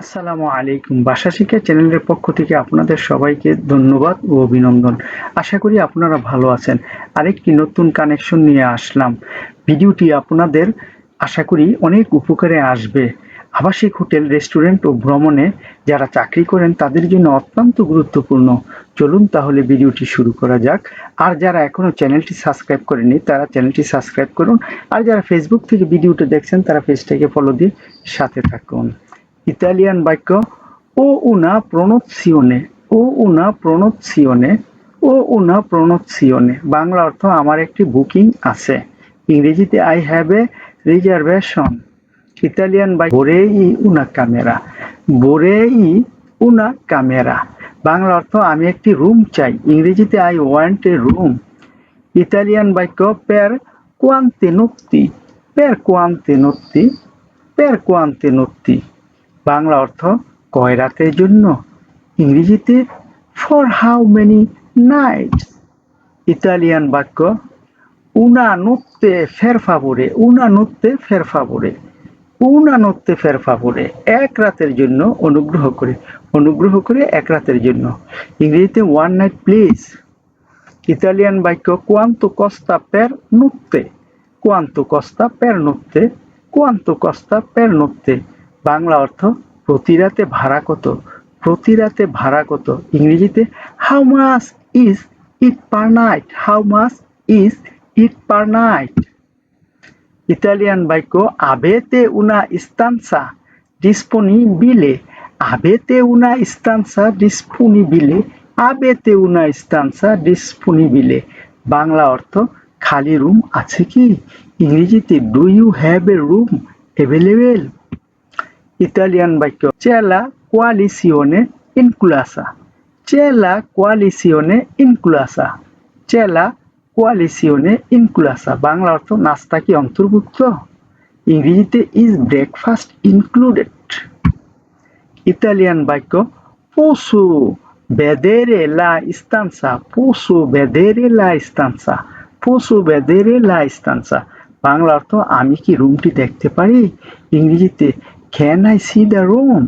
আসসালামু আলাইকুম। বাসা শিক্ষা চ্যানেলের পক্ষ থেকে আপনাদের সবাইকে ধন্যবাদ ও অভিনন্দন। আশা করি আপনারা ভালো আছেন। আরেকটি নতুন কানেকশন নিয়ে আসলাম। ভিডিওটি আপনাদের, আশা করি, অনেক উপকারে আসবে। আবাসিক হোটেল, রেস্টুরেন্ট ও ভ্রমণে যারা চাকরি করেন, তাদের জন্য অত্যন্ত গুরুত্বপূর্ণ। চলুন তাহলে ভিডিওটি শুরু করা যাক। আর যারা এখনও চ্যানেলটি সাবস্ক্রাইব করেনি তারা চ্যানেলটি সাবস্ক্রাইব করুন। আর যারা ফেসবুক থেকে ভিডিওটা দেখছেন, তারা পেজটাকে ফলো দিয়ে সাথে থাকুন। ইতালিয়ান বাক্য, ও উনা প্রনোৎসিওনে ও উনা প্রনোৎসিওনে ও উনা প্রনোৎসিওনে বাংলা অর্থ, আমার একটি বুকিং আছে। ইংরেজিতে, I have a reservation. Italian by বোরে ই উনা ক্যামেরা বোরে ই উনা ক্যামেরা। বাংলা অর্থ, আমি একটি রুম চাই। ইংরেজিতে, I want a room. Italian বাক্য, পের কোয়ান্তে নত্তি, পের কোয়ান্তে নত্তি, পের কোয়ান্তে নত্তি। বাংলা অর্থ কয় রাতের জন্য, ইংরেজিতে for how many nights Italian বাক্য উনা নোত্তে ফের ফাভরে উনা নোত্তে ফের ফাভরে উনা নোত্তে ফের ফাভরে এক রাতের জন্য অনুগ্রহ করে অনুগ্রহ করে এক রাতের জন্য। ইংরেজিতে ওয়ান নাইট প্লিজ ইতালিয়ান বাক্য কোয়ান্তো কস্তা পের নোত্তে কোয়ান্তো কস্তা পের নোত্তে কোয়ান্তো কস্তা পের নোত্তে বাংলা অর্থ প্রতি রাতে ভাড়া কত? প্রতি রাতে ভাড়া কত? ইংরেজিতে how much is it per night how much is it per night Italian বাক্য, আবেতে উনা ইস্তানসা ডিসপোনিবিলে আবেতে উনা ইস্তানসা ডিসপোনিবিলে আবেতে উনা ইস্তানসা ডিসপোনিবিলে বাংলা অর্থ, খালি রুম আছে কি? ইংরেজিতে do you have a room available Italian বাক্য চেলা কোয়ালিসিওনে ইনকুলাসা চেলা কোয়ালিসিওনে ইনকুলাসা চেলা কোয়ালিসিওনে ইনকুলাসা বাংলা অর্থ, নাস্তা কি অন্তর্ভুক্ত? ইংরেজিতে ইজ ব্রেকফাস্ট ইনক্লুডেড ইতালিয়ান বাক্য পোসু বেদেরে লা ইস্তানসা পোসু বেদেরে লা ইস্তানসা পোসু বেদেরে লা ইস্তানসা বাংলা অর্থ, আমি কি রুমটি দেখতে পারি? ইংরেজিতে can I see the room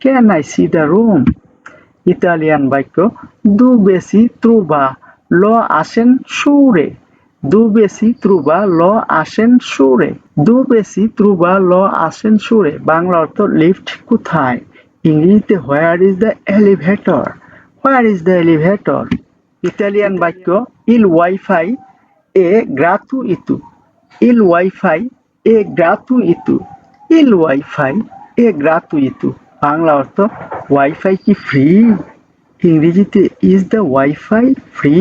can I see the room Italian বাক্য দু বেশি ত্রুবা ল আসেন সুরে দু বেশি ত্রুবা ল আসেন সুরে দু বেশি ত্রুবা ল আসেন সুরে বাংলা অর্থ লিফট কোথায়? ইংরেজিতে where is the elevator where is the elevator Italian বাক্য ইল ওয়াইফাই এ গ্রাতু ইতু ইল ওয়াইফাই এ গ্রাতু ইতু ইল ওয়াইফাই এ গ্রাতুইতু বাংলা অর্থ ওয়াইফাই কি ফ্রি ইংরেজিতে is the wifi free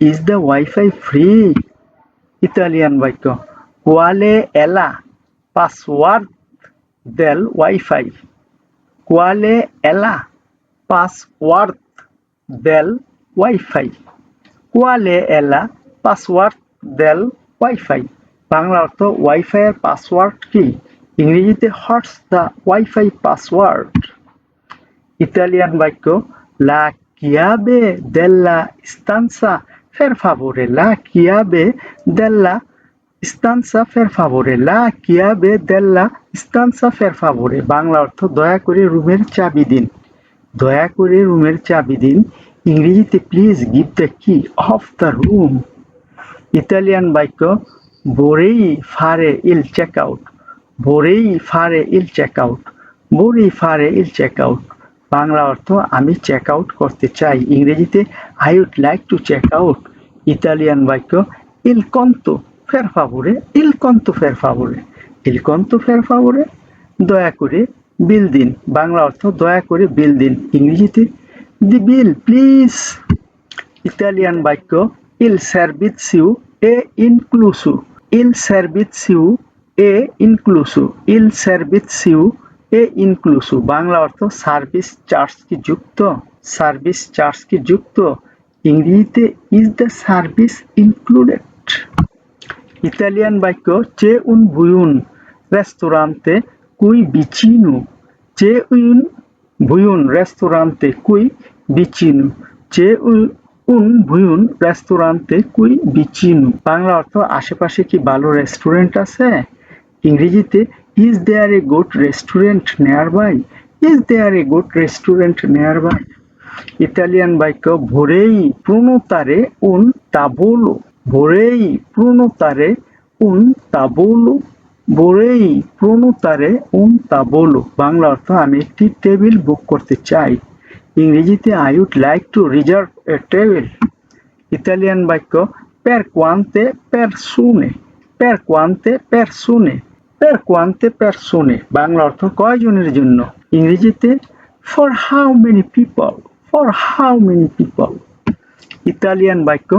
is the wifi free Italian বাক্য। কোয়ালে এলা পাসওয়ার্ড দেল ওয়াইফাই কোয়ালে এলা পাসওয়ার্ড দেল ওয়াইফাই কোয়ালে এলা পাসওয়ার্ড দেল ওয়াইফাই বাংলা অর্থ ওয়াইফাইয়ের পাসওয়ার্ড কি? ইংরেজিতে what's the wifi password. Italian বাক্য, লা কিয়াবে দেল্লা স্তানসা ফের ফাভোরে লা কিয়াবে দেল্লা স্তানসা ফের ফাভোরে লা কিয়াবে দেল্লা স্তানসা ফের ফাভোরে বাংলা অর্থ, দয়া করে রুমের চাবি দিন। দয়া করে রুমের চাবি দিন। ইংরেজিতে, please give the key of the room. Italian বাক্য, বোরেই ফারে ইল চেক আউট। বোরেই ফারে ইল চেক আউট বোরেই ফারে ইল চেক আউট বাংলা অর্থ, আমি চেক আউট করতে চাই। ইংরেজিতে I would like to check out Italian বাক্য, ইল কন্ত ফের ফাভরে ইল কন্ত ফের ফাভরে ইল কন্ত ফের ফাভরে দয়া করে বিল দিন। বাংলা অর্থ, দয়া করে বিল দিন। ইংরেজিতে, দি বিল, প্লিজ। ইতালিয়ান বাক্য, ইল সার্ভিসিউ এ ইনক্লুসু। ইল সার্ভিসিউ এ ইনক্লুসু ইল সার্ভিসিউ এ ইনক্লুসু বাংলা অর্থ সার্ভিস চার্জ কি যুক্ত? সার্ভিস চার্জ কি যুক্ত? ইংরেজিতে is the service included Italian বাক্য, চে উন বুয়ুন রেস্তোরান্তে কুই বিচিনু চে উন বুয়ুন রেস্তোরান্তে কুই বিচিনু চে উন ভুয়ুন রেস্তোরান্তে কুই বিচিনু বাংলা অর্থ আশেপাশে কি ভালো রেস্টুরেন্ট আছে? ইংরেজিতে is there a good restaurant nearby is there a good restaurant nearby Italian বাক্য ভোরেই প্রণতারে উন তাবোলো, ভোরেই প্রণতারে উন তাবোলো, ভোরেই প্রণতারে উন তাবোলো। বাংলা অর্থ, আমি একটি টেবিল বুক করতে চাই। ইংরেজিতে I would like to reserve a table Italian বাক্য per quante persone, per quante persone per quante persone Bangla অর্থ কয়জনের জন্য ইংরেজিতে for how many people for how many people Italian বাক্য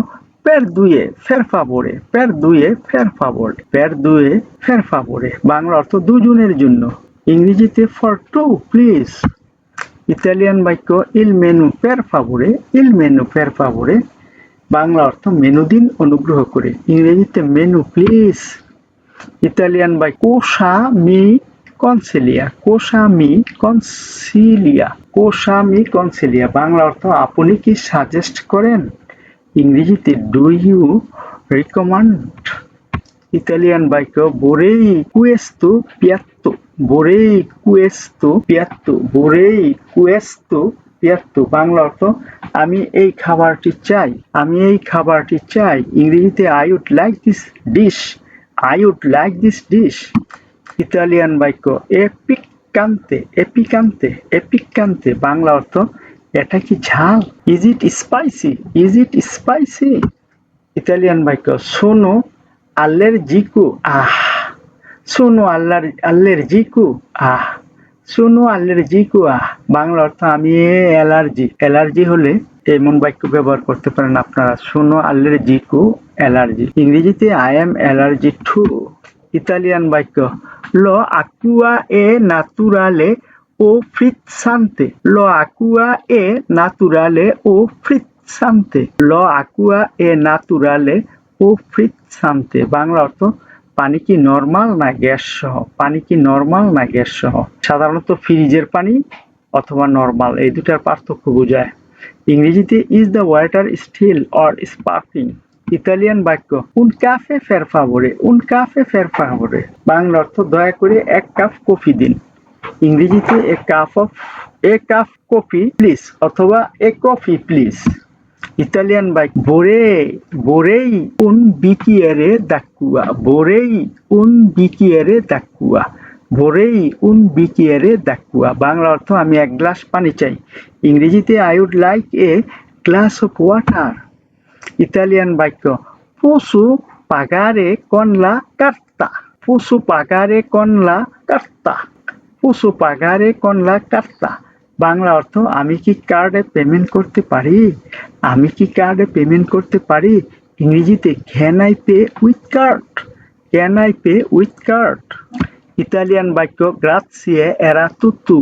per due per favore per due per favore per due per favore Bangla অর্থ দুজনের জন্য ইংরেজিতে for two please Italian বাক্য ইল মেনু per favore il menu per favore Bangla অর্থ menu দিন অনুগ্রহ করে ইংরেজিতে মেনু প্লিজ ইতালিয়ান বাই কোষা মি কনসেলিয়া, কোষা মি কনসিলিয়া, কোষা মি কনসেলিয়া। বাংলা অর্থ, আপনি কি সাজেস্ট করেন? ইংরেজিতে ডু ইউ রিকমান্ড ইতালিয়ান বাক্য বোরেই কুয়েস্তো পিয়াত্তো বোরেই কুয়েস্তো পিয়াত্তো বোরেই কুয়েস্তো পিয়াত্তো। বাংলা অর্থ, আমি এই খাবারটি চাই, আমি এই খাবারটি চাই। ইংরেজিতে I would like this dish I would like this dish Italian বাক্য এপিকান্তে এপিকান্তে এপিকান্তে বাংলা অর্থ, এটা কি ঝাল? Is it spicy is it spicy Italian বাক্য শোনো allergico. Ah sono aller- allergico. Ah sono allergico. Ah Bangla অর্থ, আমি অ্যালার্জি। অ্যালার্জি হলে এমন বাক্য ব্যবহার করতে পারেন আপনারা। সোনো allergico অ্যালার্জি ইংরেজিতে I am allergy to Italian বাক্য। ল আকুয়া এ naturale o frizzante lo acqua è naturale o frizzante lo acqua è naturale ও ফ্রিৎসান্তে বাংলা অর্থ পানি কি নর্মাল না গ্যাস সহ পানি কি নর্মাল না গ্যাস সহ সাধারণত ফ্রিজের পানি অথবা নর্মাল এই দুটার পার্থক্য বোঝায়। ইংরেজিতে is the water still or sparkling Italian বাক্য উন কাফে ফের ফাভরে উন কাফে ফের ফাভরে বাংলা অর্থ, দয়া করে এক কাপ কফি দিন। ইংরেজিতে a cup of a cup coffee please অথবা এ কফি প্লিজ ইতালিয়ান বাইক বোরে বোরেই উন বিকিয়ারে দাকুয়া বোরেই উন বিকিয়ারে দাকুয়া বোরেই উন বিকিয়ারে দাকুয়া বাংলা অর্থ, আমি এক গ্লাস পানি চাই। ইংরেজিতে I would like a glass of water Italian বাক্য, পশু পাগারে কনলা কার্তা পশু পাগারে কনলা কার্তা পশু পাগারে কনলা কার্তা বাংলা অর্থ, আমি কি কার্ডে পেমেন্ট করতে পারি? আমি কি কার্ডে পেমেন্ট করতে পারি? ইংরেজিতে can I pay with card can I pay with card Italian বাক্য গ্রাৎসিয়ে এরা তুতু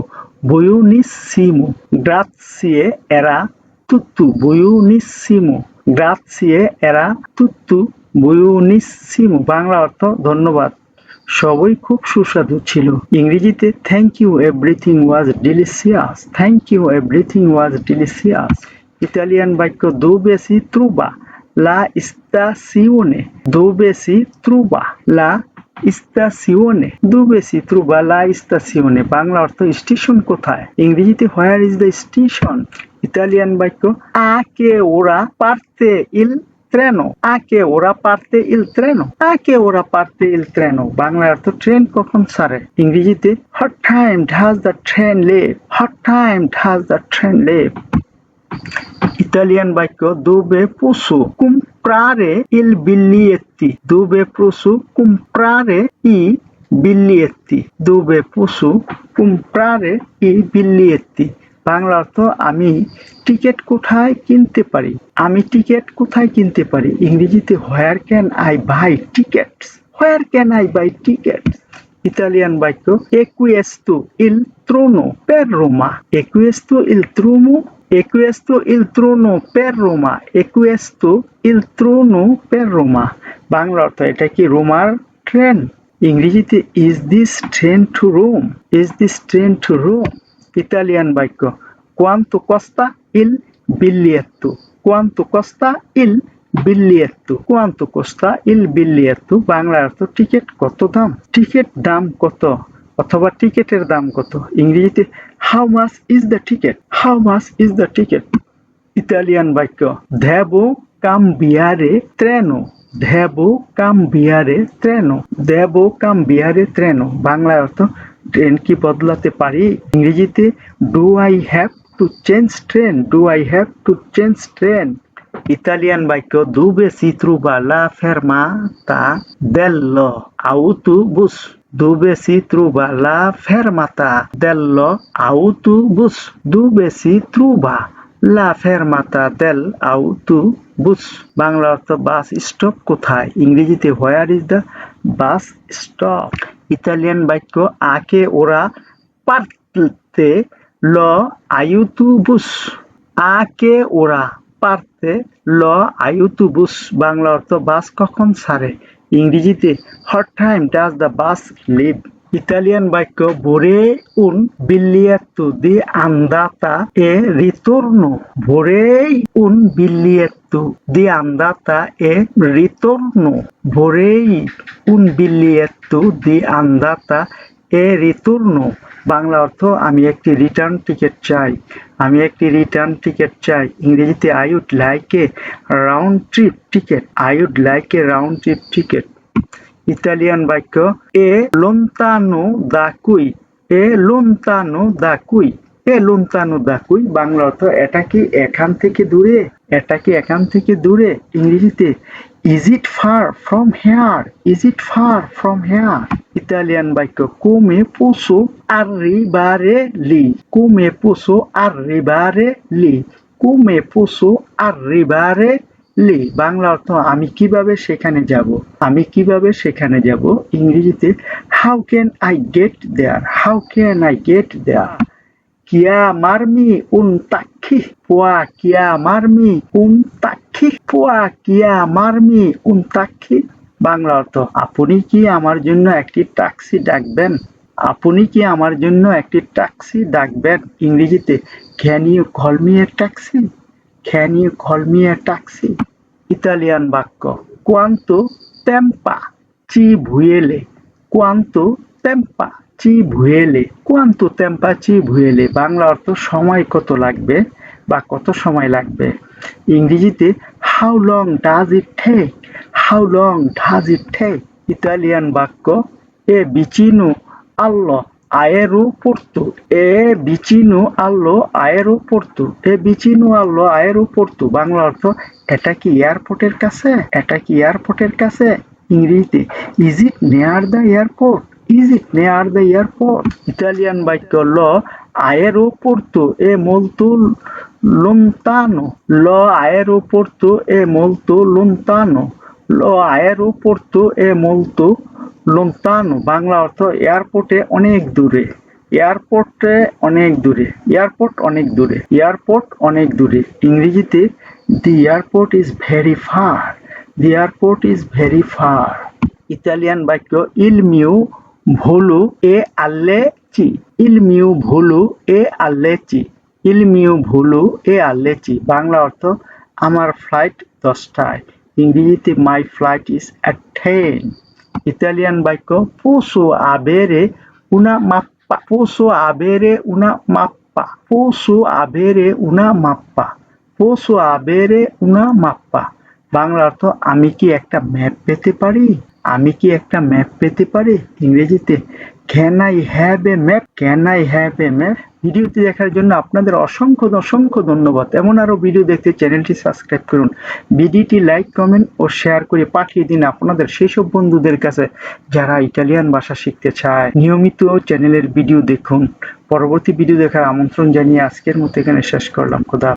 বুইউনিসিমো গ্রাৎসিয়ে এরা তুতু বুইউনিসিমো গ্রাৎসিয়ে এরা তুতু বুইউনিসিমো বাংলা অর্থ ধন্যবাদ। সবই খুব সুস্বাদু ছিল। ইংরেজিতে thank you everything was delicious thank you everything was delicious Italian বাক্য দু বেশি ত্রুবা লা ইস্তাসিওনে দু বেশি ত্রুবা লা স্টেশনে দুবেসি ত্রুবালা স্টেশনে। বাংলা অর্থ স্টেশন কোথায়? ইংরেজিতে where is the station Italian বাক্য, আকে ওরা পারতে ইল ট্রেনো আকে ওরা পারতে ইল ট্রেনো আকে ওরা পারতে ইল ট্রেনো বাংলা অর্থ ট্রেন কখন সারে? ইংরেজিতে what time does the train leave what time does the train leave Italian বাক্য, দুবে পশু কোন comprare il biglietti dove posso comprare i biglietti dove posso comprare i biglietti Bangla অর্থ, আমি টিকিট কোথায় কিনতে পারি? আমি টিকিট কোথায় কিনতে পারি? ইংরেজিতে, where can I buy tickets? Where can I buy tickets? Italian বাক্য, একুয়েস্তো ইল ত্রোনো, পের রোমা। একুয়েস্তো ইল ত্রোনো একুয়েস্তো ইল ত্রোনো পের রোমা একুয়েস্তো ইল ত্রোনো পের রোমা বাংলা অর্থ এটা কি রোমার ট্রেন ইংরেজিতে is this train to Rome is this train to Rome Italian বাক্য কোয়ান্তো কস্তা ইল বিল্লিয়েত্তু কোয়ান্তো কস্তা ইল বিল্লিয়েত্তু কোয়ান্তো কস্তা ইল বিল্লিয়েত্তু বাংলা অর্থ টিকিট কত দাম টিকিট দাম কত অথবা টিকিটের দাম কত ইংরেজিতে how much is the ticket how much is the ticket Italian বাক্য দেবো কাম বিয়ারে ট্রেনো দেবো কাম বিয়ারে ট্রেনো দেবো কাম বিয়ারে ট্রেনো বাংলায় অর্থ ট্রেন কি বদলাতে পারি ইংরেজিতে do I have to change train do I have to change train Italian বাক্য দুবে সিত্রুবা লা ফেরমাতা দেল্লো আউতুবুস dove si la fermata dello autobus dove si la fermata del autobus Bangla অর্থ বাস স্টপ কোথায়? ইংরেজিতে where is the bus stop. Italian বাক্য, আকে ওরা পারতে ল আয়ুতুবুস আকে ওরা পারতে ল আয়ুতুবুস বাংলা অর্থ বাস কখন ছাড়ে ইংরেজিতে what time does the bus leave Italian বাক্য ভোরে উন বিল্লিয়েত্তু দি আন্দাতা এ রিতর্ন ভোরে উন বিল্লিয়েত্তু দি আন্দাতা এ রিতর্ন ভোরেই উন বিল্লিয়েত্তু দি আন্দাতা এ রিtorno বাংলা অর্থ, আমি একটি রিটার্ন টিকিট চাই। আমি একটি রিটার্ন টিকিট চাই। ইংরেজিতে I would like a round trip ticket I would like a round trip ticket Italian বাক্য, এ লোন্তানো দা কুই এ লোন্তানো দা কুই এ লোন্তানো দা কুই বাংলা অর্থ, এটা কি এখান থেকে দূরে? এটা কি এখান থেকে দূরে? ইংরেজিতে is it far from here is it far from here Italian বাক্য কুমে পুসো arrivare lì come posso arrivare lì come posso arrivare লি বাংলা অর্থ, আমি কীভাবে সেখানে যাব? আমি কীভাবে সেখানে যাব? ইংরেজিতে how can I get there how can I get there তাক্ষি পোয়া কিয়া মারমি উন তাক্ষি পোয়া কিয়া মারমি উন তাক্ষি বাংলা অর্থ, আপনি কি আমার জন্য একটি ট্যাক্সি ডাকবেন? আপনি কি আমার জন্য একটি ট্যাক্সি ডাকবেন? ইংরেজিতে can you call me a taxi can you call me a taxi Italian বাক্য কোয়ান্তো তেম্পা চি ভুয়েলে কোয়ান্তো তেম্পা চি ভুয়েলে? কোয়ান্তো তেম্পা চি ভুয়েলে? বাংলা অর্থ সময় কত লাগবে বা কত সময় লাগবে? ইংরেজিতে how long does it take how long does it take Italian বাক্য, এ বিচিনু আল্লো aeroporto এ বিচিনু আল্লো aeroporto এ বিচিনু আল্লো aeroporto বাংলা অর্থ, এটা কি এয়ারপোর্টের কাছে? এটা কি এয়ারপোর্টের কাছে? ইংরেজিতে is it near the airport it near the airport Italian বাক্য ল aeroporto è molto lontano. Lo aeroporto è molto lontano. Lo aeroporto è molto লোন্তানো Bangla অর্থ এয়ারপোর্টে অনেক দূরে এয়ারপোর্টে অনেক দূরে এয়ারপোর্ট অনেক দূরে এয়ারপোর্ট অনেক দূরে ইংরেজিতে the airport is very far the airport is very far Italian বাক্য ইল মিউ ভোলু এ আল্লে চি। ইল মিউ ভোলু এ আল্লে চি। ইল মিউ ভোলু এ আল্লে চি। বাংলা অর্থ, আমার ফ্লাইট দশটায়। ইংরেজিতে, my flight is at ten Italian বাক্য, পোসো আবেরে উনা মাপ্পা। পোসো আবেরে উনা মাপ্পা। পোসো আবেরে উনা মাপ্পা। পোসো আবেরে উনা মাপ্পা। বাংলা অর্থ, আমি কি একটা ম্যাপ পেতে পারি? আমি কি একটা ম্যাপ পেতে পারি? ইংরেজিতে can I have a map can I have a map ভিডিওটি দেখার জন্য আপনাদের অসংখ্য অসংখ্য ধন্যবাদ। এমন আরও ভিডিও দেখতে চ্যানেলটি সাবস্ক্রাইব করুন। ভিডিওটি লাইক, কমেন্ট ও শেয়ার করে পাঠিয়ে দিন আপনাদের সেই সব বন্ধুদের কাছে যারা ইটালিয়ান ভাষা শিখতে চায়। নিয়মিত চ্যানেলের ভিডিও দেখুন। পরবর্তী ভিডিও দেখার আমন্ত্রণ জানিয়ে আজকের মতো এখানে শেষ করলাম। খোদা